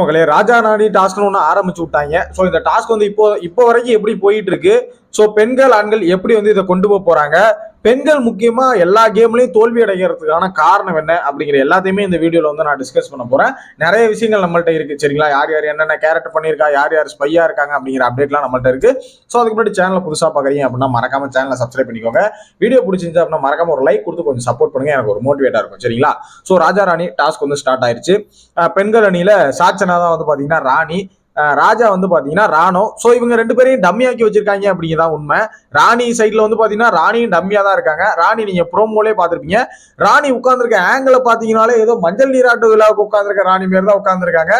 மக்களே ராஜா நாடி டாஸ்க்னு ஒன்று ஆரம்பிச்சு விட்டாங்க. ஸோ இந்த டாஸ்க் வந்து இப்போ இப்போ வரைக்கும் எப்படி போயிட்டு இருக்கு? ஸோ பெண்கள் ஆண்கள் எப்படி வந்து இதை கொண்டு போக போறாங்க? பெண்கள் முக்கியமா எல்லா கேம்லையும் தோல்வி அடைகிறதுக்கான காரணம் என்ன அப்படிங்கிற எல்லாத்தையுமே இந்த வீடியோவில் வந்து நான் டிஸ்கஸ் பண்ண போறேன். நிறைய விஷயங்கள் நம்மள்ட்ட இருக்கு சரிங்களா? யார் யார் என்னென்ன கேரக்டர் பண்ணியிருக்கா யார் யார் ஸ்பையா இருக்காங்க அப்படிங்கிற அப்டேட்லாம் நம்மள்ட்ட இருக்கு. ஸோ அதுக்கு முன்னாடி சேனலை புதுசாக பார்க்குறீங்க அப்படின்னா மறக்காம சேனலை சப்ஸ்கிரைப் பண்ணிக்கோங்க. வீடியோ பிடிச்சிருந்தா அப்படின்னா மறக்காம ஒரு லைக் கொடுத்து கொஞ்சம் சப்போர்ட் பண்ணுங்க. எனக்கு ஒரு மோட்டிவேட்டா இருக்கும் சரிங்களா? ஸோ ராஜா ராணி டாஸ்க் வந்து ஸ்டார்ட் ஆயிடுச்சு பெண்கள் அணியில சாச்சனா தான் வந்து பாத்தீங்கன்னா ராணி. ராஜா வந்து பாத்தீங்கன்னா ராணோ. ஸோ இவங்க ரெண்டு பேரையும் டம்மியாக்கி வச்சிருக்காங்க அப்படிங்கிறதான் உண்மை. ராணி சைட்ல வந்து பாத்தீங்கன்னா ராணியும் டம்மியா தான் இருக்காங்க. ராணி நீங்க ப்ரோமோலே பாத்திருப்பீங்க ராணி உட்கார்ந்துருக்க ஆங்கில பாத்தீங்கன்னாலே ஏதோ மஞ்சள் நீராட்டு விழாவுக்கு உட்கார்ந்துருக்க ராணி பேர் தான் உட்கார்ந்துருக்காங்க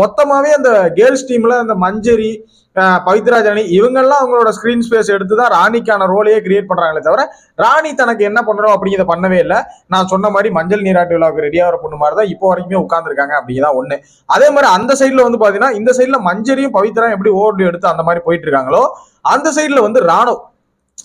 மொத்தமாவே அந்த கேர்ள்ஸ் டீம்ல அந்த மஞ்சரி அஹ் பவித்ராஜ் அணி இவங்கெல்லாம் அவங்களோட ஸ்கிரீன் ஸ்பேஸ் எடுத்து தான் ராணிக்கான ரோலையே கிரியேட் பண்றாங்களே தவிர ராணி தனக்கு என்ன பண்ணணும் அப்படிங்கிறத பண்ணவே இல்லை. நான் சொன்ன மாதிரி மஞ்சள் நீராட்டு விழாவுக்கு ரெடியாக வர பொண்ணு மாதிரி தான் இப்போ வரைக்குமே உட்காந்துருக்காங்க அப்படிங்கிறதான் ஒன்று அதே மாதிரி அந்த சைடில் வந்து பார்த்தீங்கன்னா இந்த சைடில் மஞ்சரியும் பவித்ரா எப்படி ஓவர் எடுத்து அந்த மாதிரி போயிட்டு இருக்காங்களோ அந்த சைடில் வந்து ராணோ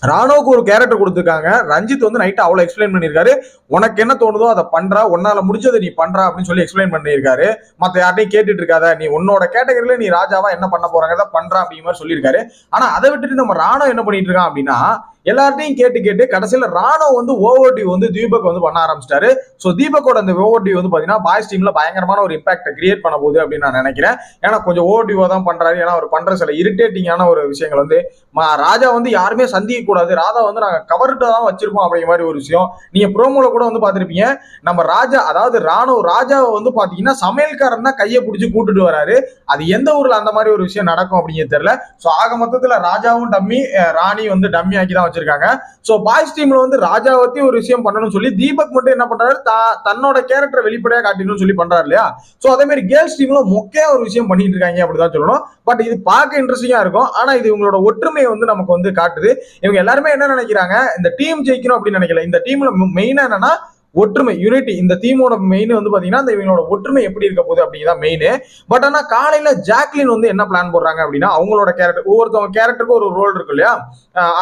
ராணோவுக்கு ஒரு கேரக்டர் கொடுத்துருக்காங்க. ரஞ்சித் வந்து நைட்டு அவ்வளோ எக்ஸ்பிளைன் பண்ணியிருக்காரு. உனக்கு என்ன தோணுதோ அதை பண்றா உன்னால முடிஞ்சதை நீ பண்றா அப்படின்னு சொல்லி எக்ஸ்பிளைன் பண்ணியிருக்காரு. மற்ற யார்ட்டையும் கேட்டுட்டு இருக்காத நீ உன்னோட கேட்டகரியில நீ ராஜாவா என்ன பண்ண போறாங்க பண்றா அப்படிங்கிற மாதிரி சொல்லியிருக்காரு. ஆனா அதை விட்டுட்டு நம்ம ராணோ என்ன பண்ணிட்டு இருக்கான் அப்படின்னா எல்லார்ட்டையும் கேட்டு கேட்டு கடைசியில் ராணுவ வந்து ஓவர் டியூ வந்து தீபக் வந்து பண்ண ஆரம்பிச்சிட்டாரு. ஸோ தீபக்கோட அந்த ஓவர் டியூ வந்து பார்த்தீங்கன்னா பாய்ஸ் டீமில் பயங்கரமான ஒரு இம்பாக்டை கிரியேட் பண்ண போகுது அப்படின்னு நான் நினைக்கிறேன். ஏன்னா கொஞ்சம் ஓவர் தான் பண்ணுறாரு ஏன்னா அவர் பண்ணுற சில இரிட்டேட்டிங்கான ஒரு விஷயங்கள் வந்து மா ராஜா வந்து யாருமே சந்திக்க கூடாது ராதா வந்து நாங்கள் கவர்ட்டாக தான் வச்சிருப்போம் அப்படிங்கிற மாதிரி ஒரு விஷயம். நீங்கள் ப்ரோமோல கூட வந்து பார்த்துருப்பீங்க. நம்ம ராஜா அதாவது ராணுவ ராஜாவை வந்து பார்த்தீங்கன்னா சமையல்காரன் தான் கையை பிடிச்சி கூட்டுட்டு வராரு. அது எந்த ஊரில் அந்த மாதிரி ஒரு விஷயம் நடக்கும் அப்படிங்கிறது தெரியல. ஸோ ஆக மொத்தத்தில் ராஜாவும் டம்மி ராணி வந்து டம்மி ஆக்கி தான் வச்சிருக்காங்க. ஸோ பாய்ஸ் டீம்ல வந்து ராஜாவத்தி ஒரு விஷயம் பண்ணணும்னு சொல்லி தீபக் மட்டும் என்ன பண்றாரு? தா- தன்னோட கேரக்டரை வெளிப்படையா காட்டணும்னு சொல்லி பண்றாரு இல்லையா? ஸோ அதே மாதிரி கேர்ள்ஸ் டீம்ல மொக்கையா ஒரு விஷயம் பண்ணிட்டு இருக்காங்க அப்படிதான் சொல்லணும். பட் இது பார்க்க இன்ட்ரெஸ்டிங்கா இருக்கும். ஆனா இது இவங்களோட ஒற்றுமையை வந்து நமக்கு வந்து காட்டுது. இவங்க எல்லாருமே என்ன நினைக்கிறாங்க? இந்த டீம் ஜெயிக்கணும் அப்படின்னு நினைக்கல. இந்த டீம்ல மெயினா என்னன்னா ஒற்றுமை யூனிட்டி இந்த தீமோட மெயின் வந்து பாத்தீங்கன்னா இந்த இவங்களோட ஒற்றுமை எப்படி இருக்க போகுது அப்படிங்கிறத மெயின் பட் ஆனா காலையில ஜாக்லின் வந்து என்ன பிளான் போடுறாங்க அப்படின்னா அவங்களோட கேரக்டர் ஒவ்வொருத்தவங்க கேரக்டருக்கு ஒரு ரோல் இருக்கு இல்லையா?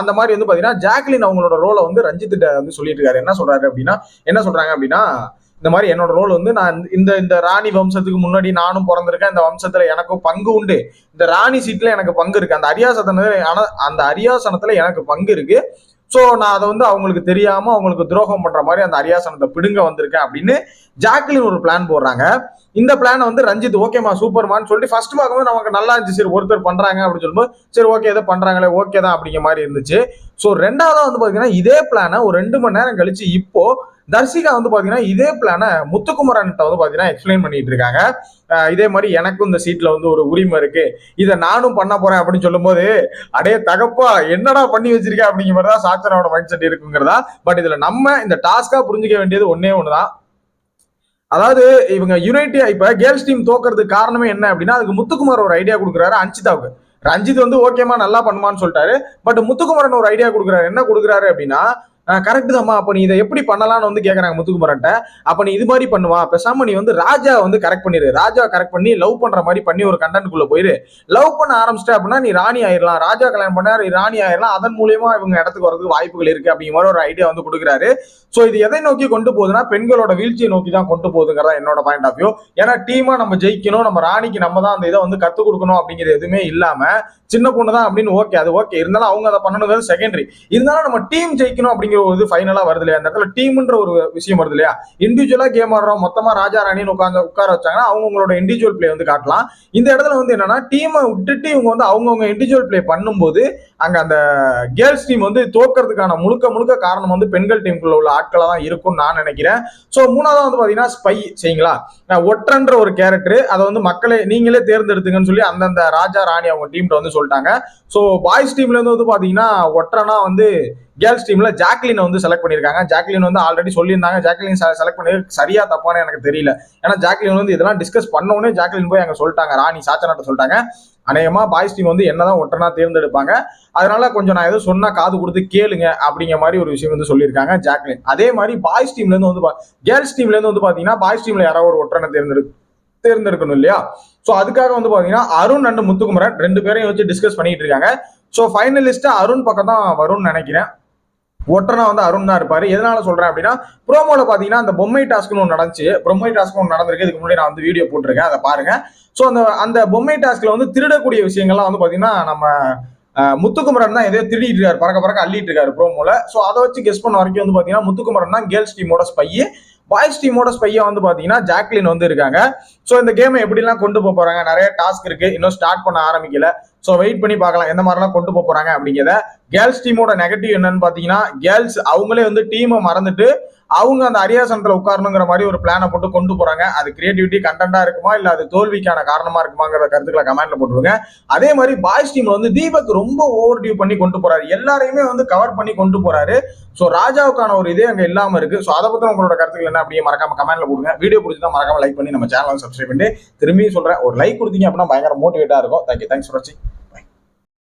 அந்த மாதிரி வந்து பாத்தீங்கன்னா ஜாக்லின் அவங்களோட ரோலை வந்து ரஞ்சித் வந்து சொல்லிட்டு இருக்காரு. என்ன சொல்றாரு அப்படின்னா என்ன சொல்றாங்க அப்படின்னா இந்த மாதிரி என்னோட ரோல் வந்து நான் இந்த இந்த ராணி வம்சத்துக்கு முன்னாடி நானும் பிறந்திருக்கேன். இந்த வம்சத்துல எனக்கும் பங்கு உண்டு. இந்த ராணி சீட்ல எனக்கு பங்கு இருக்கு. அந்த அரியாசனத்துல அந்த அரியாசனத்துல எனக்கு பங்கு இருக்கு. ஸோ நான் அதை வந்து அவங்களுக்கு தெரியாமல் அவங்களுக்கு துரோகம் பண்ணுற மாதிரி அந்த அரியாசனத்தை பிடுங்க வந்திருக்கேன் அப்படின்னு ஜாக்லின் ஒரு பிளான் போடுறாங்க. இந்த பிளானை வந்து ரஞ்சித் ஓகேமா சூப்பர்மான்னு சொல்லிட்டு ஃபர்ஸ்ட் பார்க்கும்போது நமக்கு நல்லா இருந்துச்சு சரி ஒருத்தர் பண்ணுறாங்க அப்படின்னு சொல்லும்போது சரி ஓகே ஏதோ பண்ணுறாங்களே ஓகே தான் அப்படிங்கிற மாதிரி இருந்துச்சு. ஸோ ரெண்டாவதாக வந்து பார்த்தீங்கன்னா இதே பிளானை ஒரு ரெண்டு மணி நேரம் கழிச்சு இப்போ தர்சிகா வந்து பார்த்தீங்கன்னா இதே பிளானை முத்துக்குமரன்ட்ட வந்து பார்த்தீங்கன்னா எக்ஸ்பிளைன் பண்ணிட்டு இருக்காங்க. இதே மாதிரி எனக்கும் இந்த சீட்ல வந்து ஒரு உரிமை இருக்கு. இதை நானும் பண்ண போறேன் அப்படின்னு சொல்லும்போது அடே தகப்பா என்னடா பண்ணி வச்சிருக்க அப்படிங்கிற மாதிரி தான் சாச்சனோட மைண்ட் செட் இருக்குங்கிறதா? பட் இதுல நம்ம இந்த டாஸ்கா புரிஞ்சுக்க வேண்டியது ஒன்னே ஒண்ணுதான். அதாவது இவங்க யுனைட்டியா இப்ப கேர்ள்ஸ் டீம் தோக்கிறதுக்கு காரணமே என்ன அப்படின்னா அதுக்கு முத்துக்குமார் ஒரு ஐடியா கொடுக்குறாரு அஞ்சிதாவுக்கு. ரஞ்சித் வந்து ஓகேமா நல்லா பண்ணுமான்னு சொல்லிட்டாரு. பட் முத்துக்குமரன் ஒரு ஐடியா கொடுக்குறாரு. என்ன கொடுக்குறாரு அப்படின்னா கரெக்ட் தான்மா அப்போ நீ இதை எப்படி பண்ணலாம்னு வந்து கேட்குறாங்க முத்துக்குமரன்ட்ட. அப்போ நீ இது மாதிரி பண்ணுவா. பேசாம நீ வந்து ராஜா வந்து கரெக்ட் பண்ணிடு ராஜா கரெக்ட் பண்ணி லவ் பண்ணுற மாதிரி பண்ணி ஒரு கண்டென்ட்குள்ளே போயிரு. லவ் பண்ண ஆரம்பிச்சிட்ட அப்படின்னா நீ ராணி ஆயிடலாம் ராஜா கல்யாணம் பண்ணா ராணி ஆயிடலாம் அதன் மூலியமா இவங்க இடத்துக்கு வரதுக்கு வாய்ப்புகள் இருக்கு அப்படிங்கிற மாதிரி ஒரு ஐடியா வந்து கொடுக்குறாரு. ஸோ இது எதை நோக்கி கொண்டு போகுதுன்னா பெண்களோட வீழ்ச்சியை நோக்கி தான் கொண்டு போகுதுங்கிறதா என்னோட பாயிண்ட் ஆஃப் வியூ ஏன்னா டீமா நம்ம ஜெயிக்கணும். நம்ம ராணிக்கு நம்ம தான் அந்த இதை வந்து கற்றுக் கொடுக்கணும் அப்படிங்கிறது எதுவுமே இல்லாம சின்ன பொண்ணு தான் அப்படின்னு ஓகே அது ஓகே இருந்தாலும் அவங்க அதை பண்ணணுங்கிறது செகண்டரி இருந்தாலும் நம்ம டீம் ஜெயிக்கணும் அப்படிங்கிற ஒரு வந்து ஃபைனலா வருது இல்லையா? அந்த இடத்துல டீம்ன்ற ஒரு விஷயம் வருது இல்லையா? இண்டிவிஜுவலா கேம் ஆடுறோம் மொத்தமா ராஜா ராணின்னு உட்காந்து உட்கார வச்சாங்கன்னா அவங்களோட இண்டிவிஜுவல் பிளே வந்து காட்டலாம். இந்த இடத்துல வந்து என்னன்னா டீமை விட்டுட்டு இவங்க வந்து அவங்கவுங்க இண்டிவிஜுவல் பிளே பண்ணும்போது அங்க அந்த கேர்ள்ஸ் டீம் வந்து தோக்கிறதுக்கான முழுக்க முழுக்க காரணம் வந்து பெண்கள் டீமுக்குள்ள உள்ள ஆட்களா தான் இருக்கும்னு நான் நினைக்கிறேன். சோ மூணாவது வந்து பாத்தீங்கன்னா ஸ்பை சரிங்களா? ஒற்றன்ற ஒரு கேரக்டர் அதை வந்து மக்களே நீங்களே தேர்ந்தெடுத்துங்கன்னு சொல்லி அந்தந்த ராஜா ராணி அவங்க டீம்கிட்ட வந்து சொல்லிட்டாங்க. ஸோ பாய்ஸ் டீம்ல இருந்து வந்து பாத்தீங்கன்னா ஒற்றனா வந்து கேர்ள்ஸ் டீம்ல ஜாக்லின் வந்து செலக்ட் பண்ணிருக்காங்க ஜாக்லின் வந்து ஆல்ரெடி சொல்லியிருந்தாங்க. ஜாக்லின் செலக்ட் பண்ணி சரியா தப்பானு எனக்கு தெரியல. ஏன்னா ஜாக்லின் வந்து இதெல்லாம் டிஸ்கஸ் பண்ண உடனே ஜாக்லின் போய் அங்கே சொல்லிட்டாங்க. ராணி சாச்சனாட்ட சொல்லிட்டாங்க. அநேகமா பாய்ஸ் டீம் வந்து என்னதான் ஒற்றனா தேர்ந்தெடுப்பாங்க. அதனால கொஞ்சம் நான் ஏதோ சொன்னா காது கொடுத்து கேளுங்க அப்படிங்கிற மாதிரி ஒரு விஷயம் வந்து சொல்லியிருக்காங்க ஜாக்லின். அதே மாதிரி பாய்ஸ் டீம்ல இருந்து வந்து கேர்ள்ஸ் டீம்ல இருந்து வந்து பாத்தீங்கன்னா பாய்ஸ் டீம்ல யாராவது ஒரு ஒற்றனை தேர்ந்தெடு தேர்ந்தெடுக்கணும் இல்லையா? ஸோ அதுக்காக வந்து பாத்தீங்கன்னா அருண் அண்ட் முத்துக்குமரன் ரெண்டு பேரையும் வச்சு டிஸ்கஸ் பண்ணிட்டு இருக்காங்க. ஸோ ஃபைனலிஸ்டா அருண் பக்கம் தான் வரும்னு நினைக்கிறேன். ஒட்டனா வந்து அருண் தான் இருப்பாரு. எதனால சொல்றேன் அப்படின்னா ப்ரோமோல பாத்தீங்கன்னா அந்த பொம்மை டாஸ்க்னு ஒன்று நடந்துச்சு. பொம்மை டாஸ்க் ஒன்று நடந்திருக்கு. இதுக்கு முன்னாடி நான் வந்து வீடியோ போட்டிருக்கேன். அதை பாருங்க. ஸோ அந்த அந்த பொம்மை டாஸ்க்ல வந்து திருடக்கூடிய விஷயங்கள்லாம் வந்து பாத்தீங்கன்னா நம்ம முத்துக்குமரன் தான் எதையோ திருடிட்டு இருக்காரு. பறக்க பறக்க அள்ளிட்டு இருக்காரு ப்ரோமோல. ஸோ அதை வச்சு கெஸ் பண்ண வரைக்கும் வந்து பாத்தீங்கன்னா முத்துக்குமரன் தான் கேர்ள்ஸ் டீமோட ஸ்பையு பாய்ஸ் டீமோட ஸ்பையா வந்து பாத்தீங்கன்னா ஜாக்லின் வந்து இருக்காங்க. ஸோ இந்த கேமை எப்படிலாம் கொண்டு போக போறாங்க? நிறைய டாஸ்க் இருக்கு. இன்னும் ஸ்டார்ட் பண்ண ஆரம்பிக்கல. ஸோ வெயிட் பண்ணி பார்க்கலாம். எந்த மாதிரிலாம் கொண்டு போக போறாங்க அப்படிங்கிறத. கேர்ள்ஸ் டீமோட நெகட்டிவ் என்னன்னு பார்த்தீங்கன்னா கேர்ள்ஸ் அவங்களே வந்து டீமை மறந்துட்டு அவங்க அந்த அரியாசனத்துல உட்காரணுங்கிற மாதிரி ஒரு பிளானை போட்டு கொண்டு போறாங்க. அது கிரியேட்டிவிட்டி கண்டென்ட்டா இருக்குமா? இல்ல அது தோல்விக்கான காரணமா இருக்குமாங்கிற கருத்துக்களை கமெண்ட்ல போட்டுருங்க. அதே மாதிரி பாய்ஸ் டீம்ல வந்து தீபக் ரொம்ப ஓவர் டியூ பண்ணி கொண்டு போறாரு. எல்லாரையுமே வந்து கவர் பண்ணி கொண்டு போறாரு. ஸோ ராஜாவுக்கான ஒரு இதே அங்க இல்லாம இருக்கு. ஸோ அதை பத்தி உங்களோட கருத்துக்கள் என்ன அப்படியே மறக்காம கமெண்ட்ல போடுங்க. வீடியோ பிடிச்சா மறக்காம லைக் பண்ணி நம்ம சேனல் சப்ஸ்கிரைப் பண்ணி திரும்பி சொல்றேன். ஒரு லைக் கொடுத்தீங்க அப்படின்னா பயங்கர மோட்டிவேட்டா இருக்கும். தேங்க்யூ தேங்க்ஸ் ஃபார் வாட்சிங்